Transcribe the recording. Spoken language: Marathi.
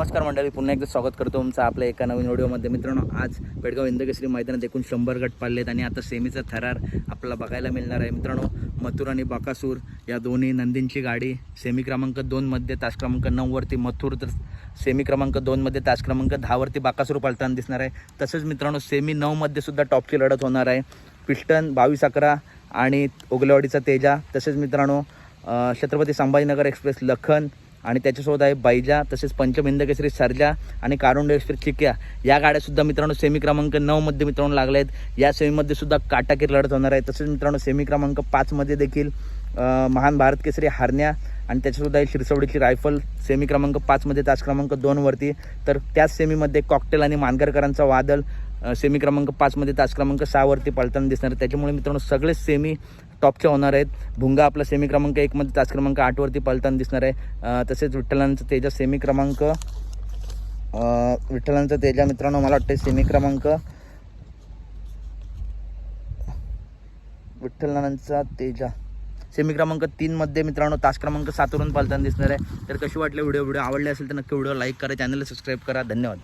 नमस्कार मंडळी पुन्हा एकदा स्वागत करतो तुमचं आपल्या एका नवीन व्हिडिओमध्ये मित्रांनो आज बेडगाव इंदकेश्री मैदानात एकूण शंभर गट पाडलेत आणि आता सेमीचा थरार आपल्याला बघायला मिळणार आहे. मित्रांनो मथुर आणि बाकासूर या दोन्ही नंदींची गाडी सेमी क्रमांक दोनमध्ये तास क्रमांक नऊवरती मथुर तर सेमी क्रमांक दोनमध्ये तास क्रमांक दहावरती बाकासूर पालताना दिसणार आहे. तसंच मित्रांनो सेमी नऊमध्ये सुद्धा टॉपची लढत होणार आहे. पिस्टन बावीस अकरा आणि ओगलेवाडीचा तेजा. तसेच मित्रांनो छत्रपती संभाजीनगर एक्सप्रेस लखन आणि त्याच्यासोबत आहे बैजा तसेच पंचमिंद केसरी सर्जा आणि कारुंड एक्सप्रेस चिक्या. या गाड्यासुद्धा मित्रांनो सेमी क्रमांक नऊमध्ये मित्रांनो लागल्या आहेत. या सेमीमध्ये सुद्धा काटाकीर लढत होणार आहे. तसेच मित्रांनो सेमी क्रमांक पाचमध्ये देखील महान भारत केसरी हारण्या आणि त्याच्यासुद्धा आहे शिरसवडीची रायफल. सेमी क्रमांक पाचमध्ये तास क्रमांक दोनवरती तर त्याच सेमीमध्ये कॉकटेल आणि मानगरकरांचा वादल सेमी क्रमांक पाचमध्ये तास क्रमांक सहावरती पळताना दिसणार आहे. त्याच्यामुळे मित्रांनो सगळे सेमी टॉपचे होणार आहेत. भुंगा आपला सेमी क्रमांक एकमध्ये तास क्रमांक आठवरती पळताना दिसणार आहे. तसेच विठ्ठलांचं तेजा सेमी क्रमांक विठ्ठलांचं तेजा मित्रांनो मला वाटतं सेमी क्रमांक. विठ्ठलांचा तेजा. सेमी क्रमांक तीनमध्ये मित्रांनो तास क्रमांक सातवरून पालताना दिसणार आहे. तर कशी वाटली व्हिडिओ व्हिडिओ आवडले असेल तर नक्की व्हिडिओ लाईक करा चॅनलला सबस्क्राईब करा. धन्यवाद.